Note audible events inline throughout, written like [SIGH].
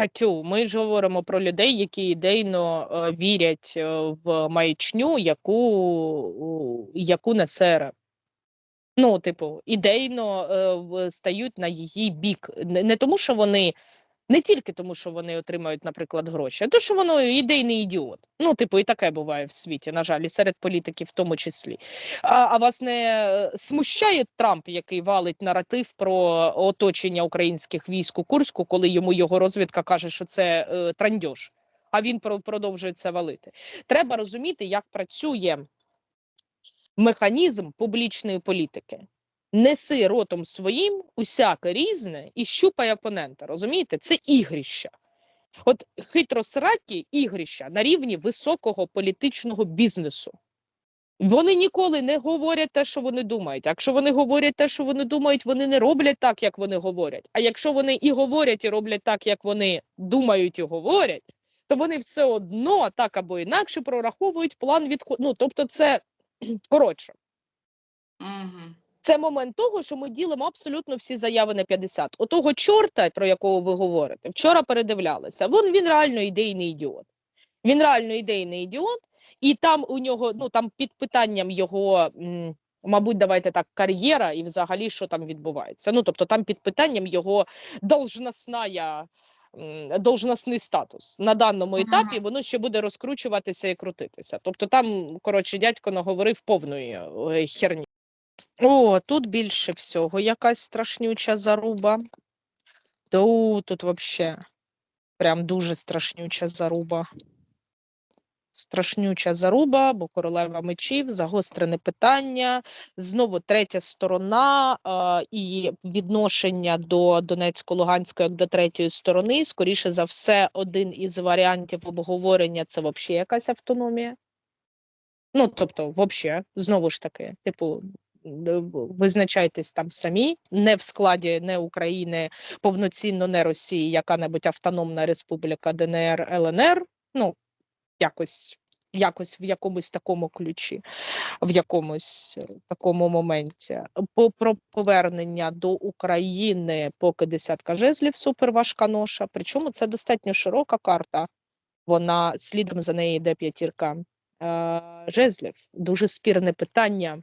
Та тю, ми ж говоримо про людей, які ідейно е, вірять е, в маячню, яку, яку несе РФ. Ну, типу, ідейно е, стають на її бік. Не тому, що вони. Не тільки тому, що вони отримають, наприклад, гроші, а то, що воно ідейний ідіот. Ну, типу, і таке буває в світі, на жаль, і серед політиків в тому числі. А, а вас не е, смущає Трамп, який валить наратив про оточення українських військ у Курську, коли йому його розвідка каже, що це е, трандьош, а він про- продовжує це валити. Треба розуміти, як працює механізм публічної політики. Неси ротом своїм усяке різне і щупай опонента. Розумієте? Це ігрища. От хитросракі ігрища на рівні високого політичного бізнесу. Вони ніколи не говорять те, що вони думають. Якщо вони говорять те, що вони думають, вони не роблять так, як вони говорять. А якщо вони і говорять, і роблять так, як вони думають і говорять, то вони все одно так або інакше прораховують план відходу. Ну, тобто, це коротше. Угу. Це момент того, що ми ділимо абсолютно всі заяви на 50. Отого чорта, про якого ви говорите, вчора передивлялися. Вон він реально ідейний ідіот. Він реально ідейний ідіот, і там у нього, ну там під питанням його, м, мабуть, давайте так, кар'єра і взагалі, що там відбувається. Ну тобто, там під питанням його должностная. Должностний статус на даному етапі воно ще буде розкручуватися і крутитися. Тобто, там коротше дядько наговорив повної е, херні. О, тут більше всього якась страшнюча заруба. Ту, тут вообще прям дуже страшнюча заруба. Страшнюча заруба, бо королева мечів, загострене питання, знову третя сторона а, і відношення до Донецько-Луганської як до третьої сторони. Скоріше за все, один із варіантів обговорення це взагалі якась автономія. Ну, тобто, взагалі, знову ж таки, типу, визначайтесь там самі, не в складі не України, повноцінно не Росії, яка-небудь автономна республіка ДНР, ЛНР. Ну, якось, якось в якомусь такому ключі, в якомусь е, такому моменті. По про повернення до України поки десятка жезлів, супер важка ноша. Причому це достатньо широка карта. Вона слідом за нею йде п'ятірка е, жезлів. Дуже спірне питання.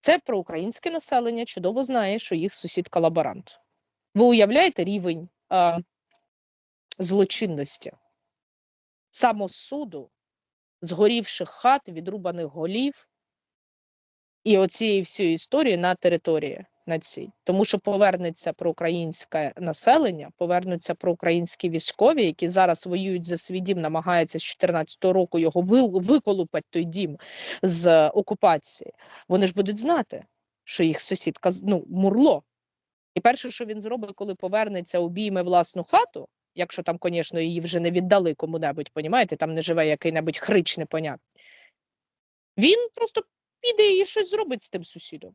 Це проукраїнське населення чудово знає, що їх сусід колаборант. Ви уявляєте рівень е, злочинності, самосуду, згорівших хат, відрубаних голів і оцієї всієї історії на території на цій. Тому що повернеться проукраїнське населення, повернуться проукраїнські військові, які зараз воюють за свій дім, намагаються з 14-го року його ви- виколупати той дім з окупації. Вони ж будуть знати, що їх сусідка ну, мурло. І перше, що він зробить, коли повернеться, обійме власну хату, якщо там, звісно, її вже не віддали кому-небудь, понімаєте, там не живе який-небудь хрич непонятний. Він просто піде і щось зробить з тим сусідом.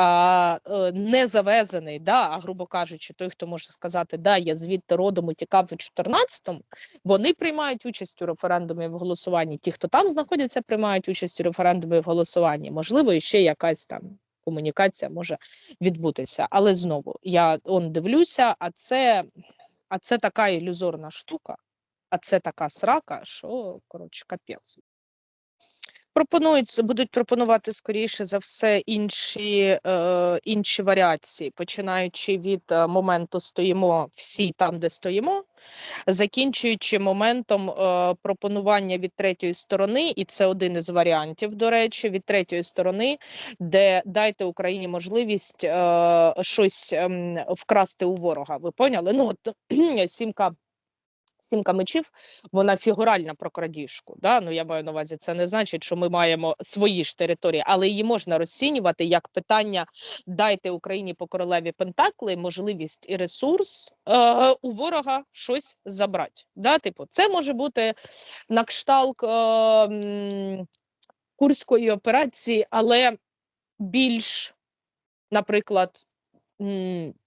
а, е, не завезений, да, а грубо кажучи, той, хто може сказати, да, я звідти родом утікав у 14-му, вони приймають участь у референдумі в голосуванні. Ті, хто там знаходяться, приймають участь у референдумі в голосуванні. Можливо, і ще якась там комунікація може відбутися. Але знову я он дивлюся, а це, а це така ілюзорна штука, а це така срака, що коротше капець. Пропонують, будуть пропонувати скоріше за все інші, е, інші варіації, починаючи від е, моменту стоїмо всі там, де стоїмо, закінчуючи моментом е, пропонування від третьої сторони, і це один із варіантів, до речі, від третьої сторони, де дайте Україні можливість е, щось ем, вкрасти у ворога. Ви поняли? Ну от [CLEARS THROAT] сімка. Сімка мечів, вона фігуральна про крадіжку. Да? Ну я маю на увазі, це не значить, що ми маємо свої ж території, але її можна розцінювати як питання: дайте Україні по королеві Пентакли можливість і ресурс е, у ворога щось забрати. Да? Типу, це може бути на кшталт е, курської операції, але більш, наприклад,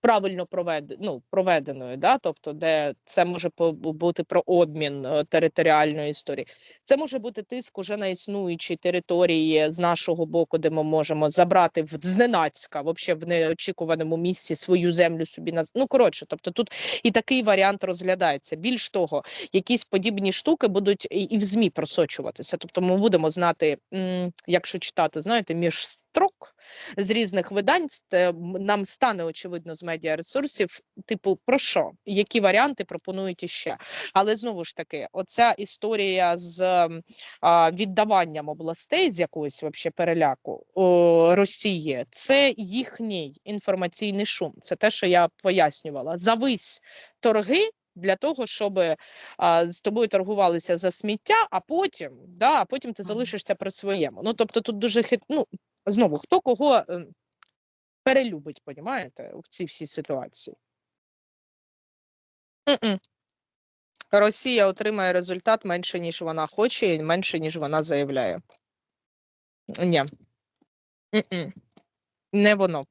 правильно провед... ну, проведеною, да? тобто, де це може бути про обмін е, територіальної історії. Це може бути тиск уже на існуючі території з нашого боку, де ми можемо забрати в зненацька, взагалі в неочікуваному місці свою землю собі на ну коротше. Тобто тут і такий варіант розглядається. Більш того, якісь подібні штуки будуть і, в змі просочуватися. Тобто, ми будемо знати, якщо читати, знаєте, між строк з різних видань, нам стане очевидно з медіаресурсів, типу, про що, які варіанти пропонують іще. Але знову ж таки, оця історія з а, віддаванням областей з якогось вообще переляку о, Росії, це їхній інформаційний шум. Це те, що я пояснювала. Завись торги. Для того, щоб а, з тобою торгувалися за сміття, а потім, да, а потім ти залишишся при своєму. Ну тобто тут дуже хит... ну, знову хто кого ем, перелюбить, понімаєте, в цій всій ситуації. Mm -mm. Росія отримає результат менше, ніж вона хоче, і менше, ніж вона заявляє. Ні. Mm -mm. Не воно.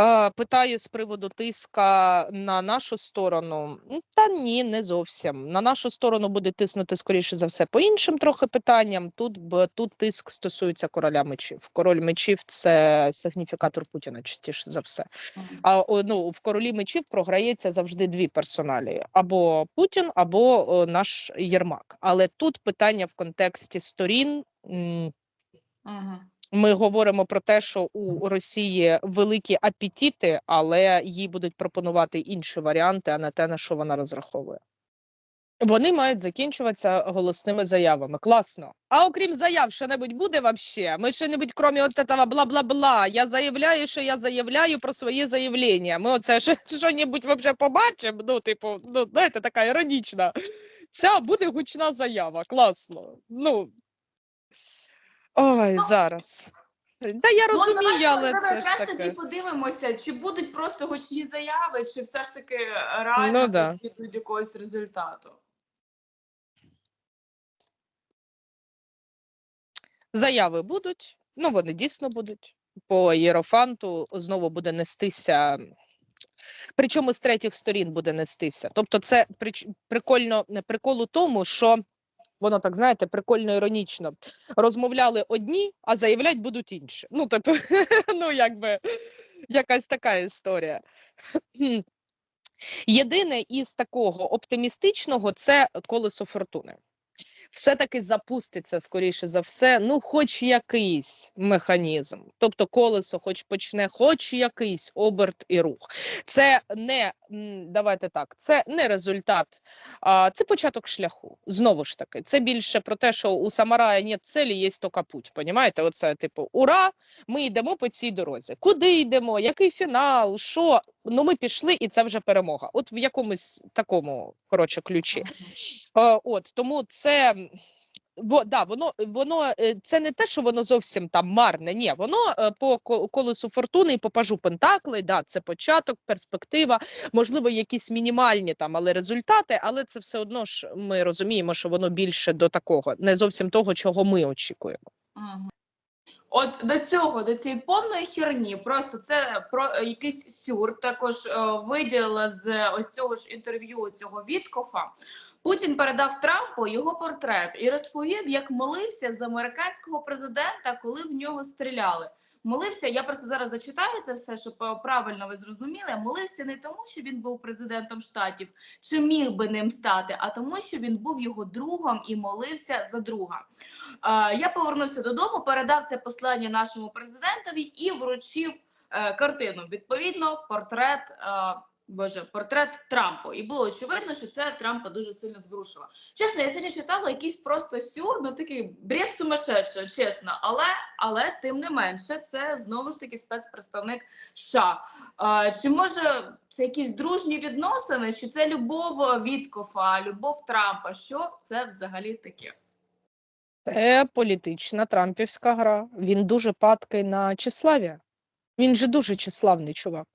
Е, Питаю з приводу тиска на нашу сторону. Та ні, не зовсім. На нашу сторону буде тиснути, скоріше за все, по іншим трохи питанням. Тут, тут тиск стосується короля мечів. Король мечів це сигніфікатор Путіна, частіше за все. А ну, в королі мечів програється завжди дві персоналі: або Путін, або наш Єрмак. Але тут питання в контексті сторін. Мгм. Ми говоримо про те, що у Росії великі апетити, але їй будуть пропонувати інші варіанти, а не те, на що вона розраховує. Вони мають закінчуватися голосними заявами. Класно. А окрім заяв, що-небудь буде вообще? Ми що-небудь, крім от этого бла-бла-бла. Я заявляю, що я заявляю про свої заявлення. Ми оце що- що-небудь вообще побачимо. Ну, типу, ну, знаєте, така іронічна. Ця буде гучна заява. Класно. Ну. Ой, зараз. Та я Ну, розумію, але це ж таке. тоді подивимося, чи будуть просто гучні заяви, чи все ж таки реально Ну, да. до якогось результату. Заяви будуть, ну вони дійсно будуть. По Єрофанту знову буде нестися. Причому з третіх сторін буде нестися. Тобто, це прич- прикольно прикол у тому, що воно так знаєте, прикольно іронічно. Розмовляли одні, а заявлять будуть інші. Ну, тобто, [LAUGHS] ну якби якась така історія. [CLEARS THROAT] Єдине із такого оптимістичного це колесо фортуни. Все-таки запуститься, скоріше за все, ну, хоч якийсь механізм. Тобто колесо, хоч почне, хоч якийсь оберт і рух. Це не давайте так, це не результат, а це початок шляху. Знову ж таки, це більше про те, що у самарая нет цілі, є тільки путь. Понімаєте? Оце типу, ура! Ми йдемо по цій дорозі. Куди йдемо? Який фінал? Що? Ну, ми пішли, і це вже перемога. От в якомусь такому коротше ключі. Е, От тому це. Во, да, воно воно е, це не те, що воно зовсім там марне. Ні, воно е, по колесу фортуни і по пажу Пентакли, да, це початок, перспектива, можливо, якісь мінімальні там, але результати, але це все одно ж ми розуміємо, що воно більше до такого, не зовсім того, чого ми очікуємо. Мгм. От до цього, до цієї повної херні, просто це про якийсь сюр. Також е, виділила з ось цього ж інтерв'ю цього Віткофа. Путін передав Трампу його портрет і розповів, як молився з американського президента, коли в нього стріляли. Молився, я просто зараз зачитаю це все, щоб е, правильно ви зрозуміли. Молився не тому, що він був президентом штатів, чи міг би ним стати, а тому, що він був його другом і молився за друга. Е, Я повернувся додому, передав це послання нашому президентові і вручив е, картину. Відповідно, портрет. Боже, портрет Трампа. І було очевидно, що це Трампа дуже сильно зворушило. Чесно, я сьогодні читала якийсь просто сюр, ну такий бред сумасшедший, чесно. Але, але тим не менше, це знову ж таки спецпредставник США. Е, чи може це якісь дружні відносини, чи це любов Віткофа, любов Трампа? Що це взагалі таке? Це політична трампівська гра. Він дуже падкий на числаві. Він же дуже числавний чувак.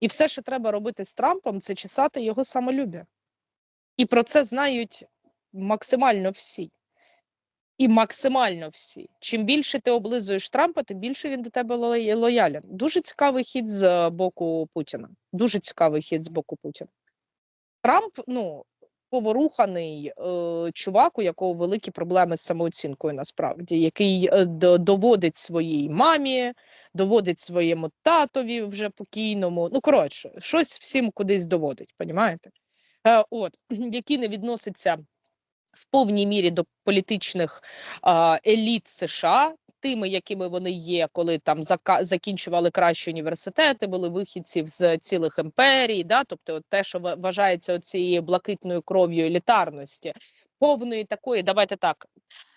І все, що треба робити з Трампом, це чесати його самолюбя. І про це знають максимально всі. І максимально всі. Чим більше ти облизуєш Трампа, тим більше він до тебе лоя- лоялен. Дуже цікавий хід з боку Путіна. Дуже цікавий хід з боку Путіна. Трамп, ну, поворуханий е, чувак, у якого великі проблеми з самооцінкою, насправді, який е, до- доводить своїй мамі, доводить своєму татові вже покійному. Ну, коротше, щось всім кудись доводить, понімаєте? Е, от, [CLEARS THROAT] які не відносяться в повній мірі до політичних а, еліт США. Тими, якими вони є, коли там закінчували кращі університети, були вихідців з цілих імперій, да? тобто те, що вважається цією блакитною кров'ю елітарності, повної такої, давайте так,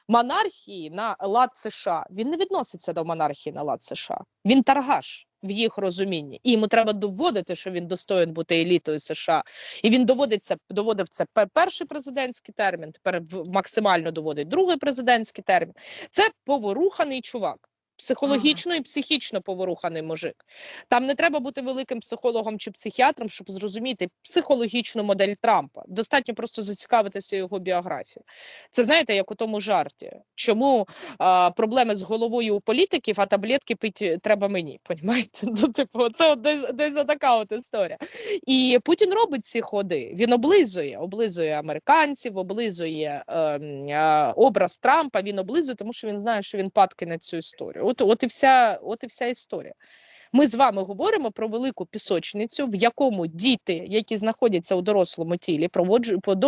монархії на лад США. Він не відноситься до монархії на лад США. Він таргаш в їх розумінні, і йому треба доводити, що він достоїн бути елітою США. І він доводиться доводив це перший президентський термін, тепер максимально доводить другий президентський термін. Це поворуханий чувак. Психологічно і психічно поворуханий мужик. Там не треба бути великим психологом чи психіатром, щоб зрозуміти психологічну модель Трампа. Достатньо просто зацікавитися його біографією. Це знаєте, як у тому жарті. Чому а, проблеми з головою у політиків, а таблетки пити треба мені? [LAUGHS] Понімаєте? Ну, типу, це десь, десь така от історія. І Путін робить ці ходи. Він облизує, облизує американців, облизує ем, е, образ Трампа. Він облизує, тому що він знає, що він падки на цю історію. От, от і вся, от і вся історія. Ми з вами говоримо про велику пісочницю, в якому діти, які знаходяться у дорослому тілі,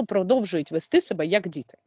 продовжують вести себе як діти.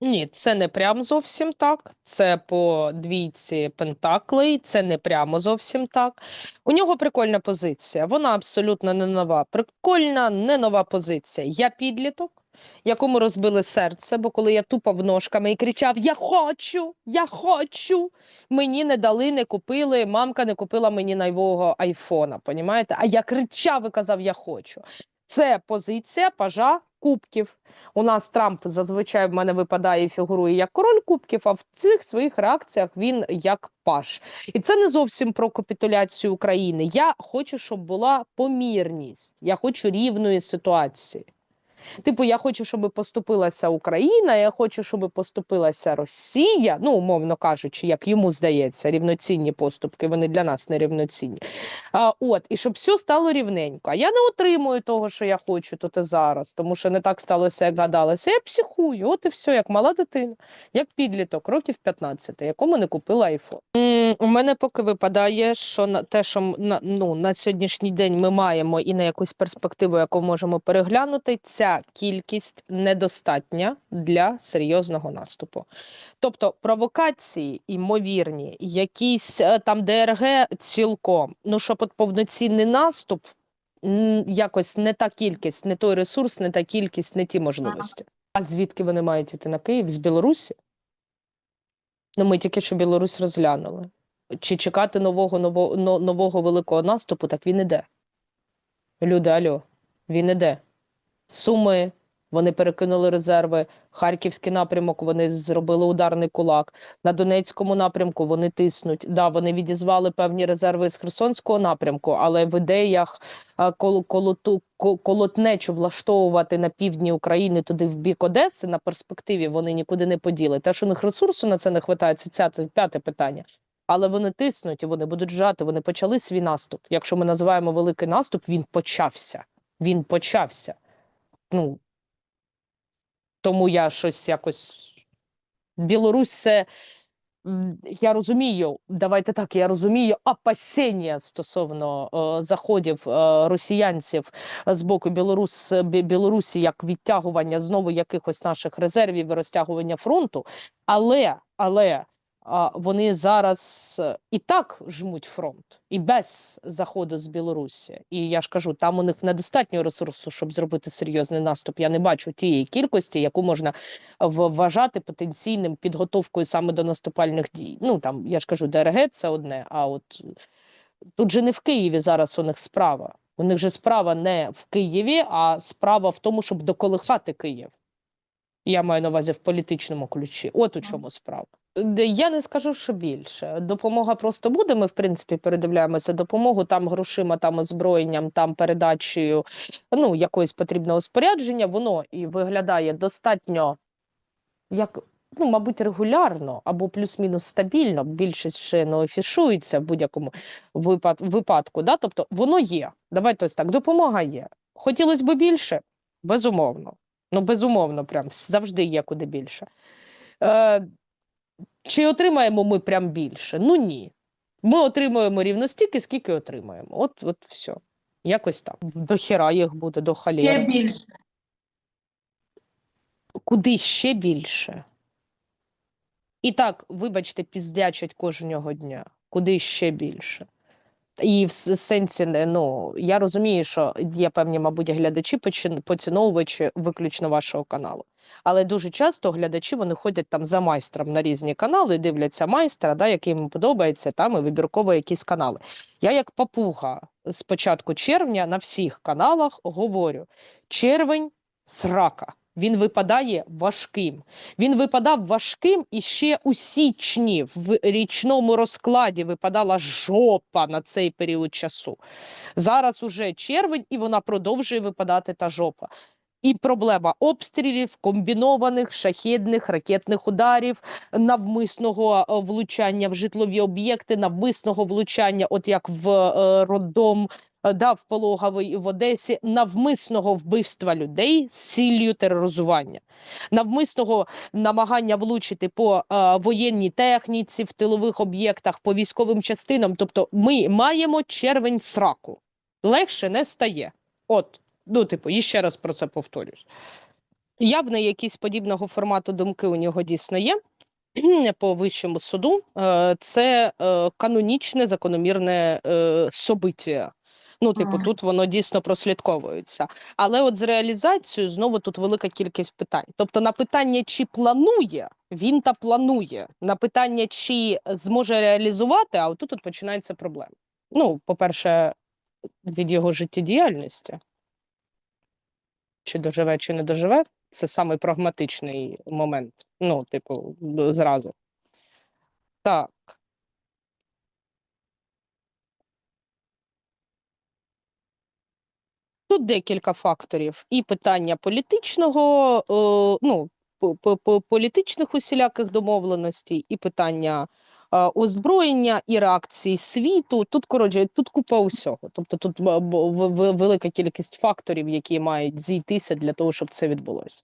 Ні, це не прям зовсім так. Це по двійці пентаклей, це не прямо зовсім так. У нього прикольна позиція. Вона абсолютно не нова. Прикольна, не нова позиція. Я підліток. Якому розбили серце, бо коли я тупав ножками і кричав: Я хочу, я хочу. Мені не дали, не купили. Мамка не купила мені нового айфона. Понімаєте? А я кричав і казав: Я хочу. Це позиція пажа кубків. У нас Трамп зазвичай в мене випадає і фігурує як король кубків, а в цих своїх реакціях він як паж. І це не зовсім про капітуляцію України. Я хочу, щоб була помірність. Я хочу рівної ситуації. Типу, я хочу, щоб поступилася Україна, я хочу, щоб поступилася Росія. Ну, умовно кажучи, як йому здається, рівноцінні поступки, вони для нас не рівноцінні. А, от, і щоб все стало рівненько. А я не отримую того, що я хочу тут і зараз, тому що не так сталося, як гадалося. Я психую, от і все, як мала дитина, як підліток, років 15, якому не купила айфон. У мене поки випадає, що на те, що на, ну, на сьогоднішній день ми маємо і на якусь перспективу, яку можемо переглянути, ця кількість недостатня для серйозного наступу. Тобто провокації імовірні, якісь е, там ДРГ цілком. Ну, щоб от повноцінний наступ, якось не та кількість, не той ресурс, не та кількість, не ті можливості. А звідки вони мають іти на Київ? З Білорусі? Ну, ми тільки що Білорусь розглянули. Чи чекати нового, нового, нового великого наступу, так він іде. Люди, альо, він іде. Суми, вони перекинули резерви. Харківський напрямок, вони зробили ударний кулак. На Донецькому напрямку вони тиснуть. Да, вони відізвали певні резерви з Херсонського напрямку, але в ідеях кол, колоту, колотнечу влаштовувати на півдні України туди в бік Одеси на перспективі вони нікуди не поділи. Те, що у них ресурсу на це не вистачає, це ця- п'яте питання. Але вони тиснуть і вони будуть жати. Вони почали свій наступ. Якщо ми називаємо великий наступ, він почався. Він почався. Ну тому я щось якось. Білорусь це. Я розумію, давайте так, я розумію опасіння стосовно е, заходів е, росіянців з боку Білорус, Білорусі як відтягування знову якихось наших резервів і розтягування фронту. Але, але вони зараз е, і так жмуть фронт, і без заходу з Білорусі. І я ж кажу, там у них недостатньо ресурсу, щоб зробити серйозний наступ. Я не бачу тієї кількості, яку можна вважати потенційним підготовкою саме до наступальних дій. Ну там я ж кажу, ДРГ це одне. А от тут же не в Києві зараз у них справа. У них же справа не в Києві, а справа в тому, щоб доколихати Київ. Я маю на увазі в політичному ключі. От у чому справа. Я не скажу, що більше. Допомога просто буде. Ми, в принципі, передивляємося допомогу там грошима, там озброєнням, там передачею ну, якоїсь потрібного спорядження. Воно і виглядає достатньо, як, ну, мабуть, регулярно або плюс-мінус стабільно. Більшість ще не афішується в будь-якому випад, випадку. Да? Тобто воно є. Давайте ось так. Допомога є. Хотілося б більше? Безумовно. Ну, безумовно, прям завжди є куди більше. Е, чи отримаємо ми прям більше? Ну ні. Ми отримуємо рівно стільки, скільки отримаємо. От, от все. Якось так. До хіра їх буде, до Ще більше. Куди ще більше? І так, вибачте, піздячать кожного дня. Куди ще більше? І в сенсі, ну, я розумію, що є певні, мабуть, глядачі, поціновувачі виключно вашого каналу. Але дуже часто глядачі вони ходять там за майстром на різні канали, дивляться майстра, да, який їм подобається, там і вибірково якісь канали. Я, як папуга, з початку червня на всіх каналах говорю: червень срака. Він випадає важким. Він випадав важким і ще у січні в річному розкладі випадала жопа на цей період часу. Зараз уже червень, і вона продовжує випадати та жопа. І проблема обстрілів, комбінованих шахідних ракетних ударів, навмисного е, влучання в житлові об'єкти, навмисного влучання, от як в е, роддом, е, да, в Пологовий в Одесі, навмисного вбивства людей з ціллю тероризування, навмисного намагання влучити по е, воєнній техніці, в тилових об'єктах, по військовим частинам. Тобто, ми маємо червень сраку. Легше не стає. От, ну, типу, і ще раз про це повторюсь. Явно якісь подібного формату думки у нього дійсно є. По вищому суду Е, це е, канонічне закономірне собиття. Ну, типу, тут воно дійсно прослідковується. Але от з реалізацією знову тут велика кількість питань. Тобто, на питання, чи планує, він та планує. На питання, чи зможе реалізувати, а отут от починаються проблеми. Ну, по-перше, від його життєдіяльності. Чи доживе, чи не доживе, це самий прагматичний момент. Ну, типу, зразу. Так. Тут декілька факторів. І питання політичного, е, ну, по- по- по- політичних усіляких домовленостей, і питання е, озброєння, і реакції світу. Тут, коротше, тут купа усього. Тобто тут в- велика кількість факторів, які мають зійтися для того, щоб це відбулося.